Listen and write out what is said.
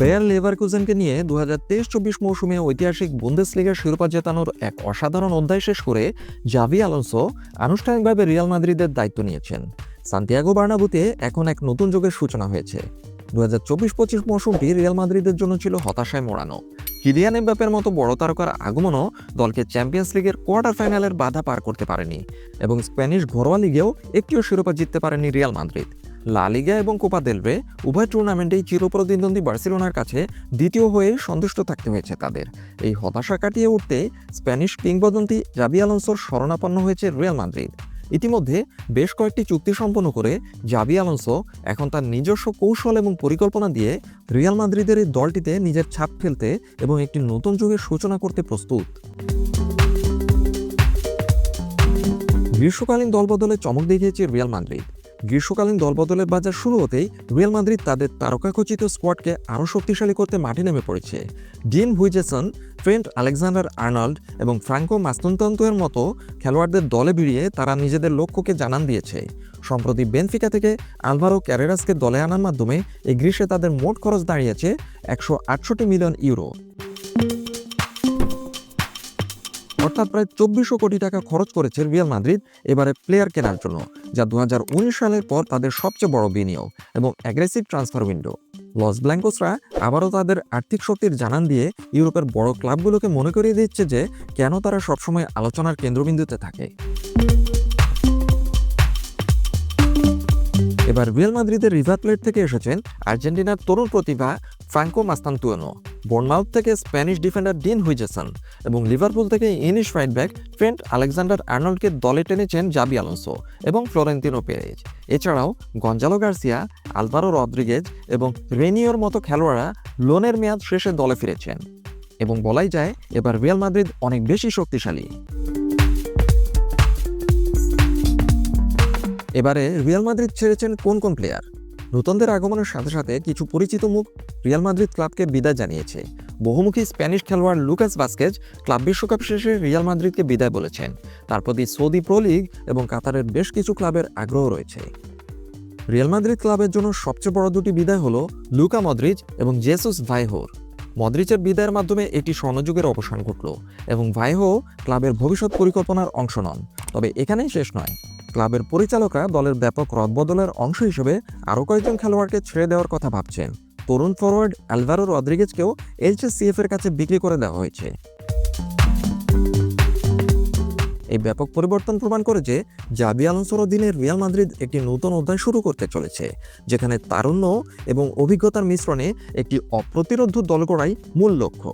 Bear লেভারকুজেনকে নিয়ে দু হাজার তেইশ চব্বিশ মৌসুমে ঐতিহাসিক বুন্দেসলিগার শিরোপা জেতানোর এক অসাধারণ অধ্যায় শেষ করে জাভি আলোনসো আনুষ্ঠানিকভাবে রিয়াল মাদ্রিদের দায়িত্ব নিয়েছেন। সান্তিয়াগো বার্নাবুতে এখন এক নতুন যুগের সূচনা হয়েছে। দু হাজার চব্বিশ পঁচিশ মৌসুমটি রিয়াল মাদ্রিদের জন্য ছিল হতাশায় মোড়ানো। কিলিয়ান এমবাপের মতো বড় তারকার আগমনও দলকে চ্যাম্পিয়ন্স লিগের কোয়ার্টার ফাইনালের বাধা পার করতে পারেনি এবং স্প্যানিশ ঘরোয়া লিগেও একটিও শিরোপা জিততে পারেনি রিয়াল মাদ্রিদ লা লিগা এবং কোপা দেলরে উভয় টুর্নামেন্টেই চিরপ্রতিদ্বন্দ্বী বার্সেলোনার কাছে দ্বিতীয় হয়ে সন্তুষ্ট থাকতে হয়েছে তাদের। এই হতাশা কাটিয়ে উঠতে স্প্যানিশ কিংবদন্তি জাবি আলোনসোর শরণাপন্ন হয়েছে রিয়াল মাদ্রিদ। ইতিমধ্যে বেশ কয়েকটি চুক্তি সম্পন্ন করে জাবি আলোনসো এখন তার নিজস্ব কৌশল এবং পরিকল্পনা দিয়ে রিয়াল মাদ্রিদের এই দলটিতে নিজের ছাপ ফেলতে এবং একটি নতুন যুগের সূচনা করতে প্রস্তুত। গ্রীষ্মকালীন দলবদলে চমক দেখিয়েছে রিয়াল মাদ্রিদ। গ্রীষ্মকালীন দলবদলের বাজার শুরু হতেই রিয়াল মাদ্রিদ তাদের তারকাখচিত স্কোয়াডকে আরও শক্তিশালী করতে মাঠে নেমে পড়েছে। Dean Huijsen Trent Alexander Arnold এবং ফ্রাঙ্কো মাস্তুনতন্তুয়ের মতো খেলোয়াড়দের দলে ভিড়িয়ে তারা নিজেদের লক্ষ্যকে জানান দিয়েছে। সম্প্রতি বেনফিকা থেকে আলভারো ক্যারেরাসকে দলে আনার মাধ্যমে এই গ্রীষ্মে তাদের মোট খরচ দাঁড়িয়েছে একশো আটষট্টি মিলিয়ন ইউরো। অর্থাৎ প্রায় চব্বিশশো কোটি টাকা খরচ করেছে রিয়াল মাদ্রিদ এবারে প্লেয়ার কেনার জন্য, যা দু সালের পর তাদের সবচেয়ে বড় বিনিয়োগ এবং অ্যাগ্রেসিভ ট্রান্সফার উইন্ডো লস ব্ল্যাঙ্কোসরা আবারও তাদের আর্থিক শক্তির জানান দিয়ে ইউরোপের বড় ক্লাবগুলোকে মনে করিয়ে দিচ্ছে যে কেন তারা সবসময় আলোচনার কেন্দ্রবিন্দুতে থাকে। এবার রিয়াল মাদ্রিদের রিভার প্লেট থেকে এসেছেন আর্জেন্টিনার তরুণ প্রতিভা ফ্রাঙ্কো মাস্তান্তুয়ানো, বোর্নমাউথ থেকে স্প্যানিশ ডিফেন্ডার ডিন হুইজেসন এবং লিভারপুল থেকে English right back Trent Alexander আর্নল্ডকে দলে টেনেছেন জাবি আলোনসো এবং ফ্লোরেন্তিনো পেরেজ। এছাড়াও গঞ্জালো গার্সিয়া, আলভারো রদ্রিগেজ এবং রেনিওর মতো খেলোয়াড়রা লোনের মেয়াদ শেষে দলে ফিরেছেন। এবং বলাই যায়, এবার রিয়াল মাদ্রিদ অনেক বেশি শক্তিশালী। এবারে রিয়াল মাদ্রিদ ছেড়েছেন কোন কোন প্লেয়ার নতুনদের আগমনের সাথে সাথে কিছু পরিচিত মুখ রিয়াল মাদ্রিদ ক্লাবকে বিদায় জানিয়েছে। বহুমুখী স্প্যানিশ খেলোয়াড় লুকাস বাস্কেজ ক্লাব বিশ্বকাপ শেষে রিয়াল মাদ্রিদকে বিদায় বলেছেন। তার প্রতি সৌদি প্রো লিগ এবং কাতারের বেশ কিছু ক্লাবের আগ্রহ রয়েছে। রিয়াল মাদ্রিদ ক্লাবের জন্য সবচেয়ে বড় দুটি বিদায় হলো লুকা মদ্রিজ এবং জেসুস ভাইহোর। মদ্রিচের বিদায়ের মাধ্যমে একটি স্বর্ণযুগের অবসান ঘটল এবং ভাইহো ক্লাবের ভবিষ্যৎ পরিকল্পনার অংশ নন। তবে এখানেই শেষ নয়। ক্লাবের পরিচালকরা দলের ব্যাপক রদবদলের অংশ হিসেবে আরও কয়েকজন খেলোয়াড়কে ছেড়ে দেওয়ার কথা ভাবছেন। তরুণ ফরওয়ার্ড অ্যালভারো রদ্রিগেজকেও এইচএসসিএফ এর কাছে বিক্রি করে দেওয়া হয়েছে। এই ব্যাপক পরিবর্তন প্রমাণ করে যে জাবি আলোনসোর অধীনে রিয়াল মাদ্রিদ একটি নতুন অধ্যায় শুরু করতে চলেছে, যেখানে তারুণ্য এবং অভিজ্ঞতার মিশ্রণে একটি অপ্রতিরোধ্য দল গড়াই মূল লক্ষ্য।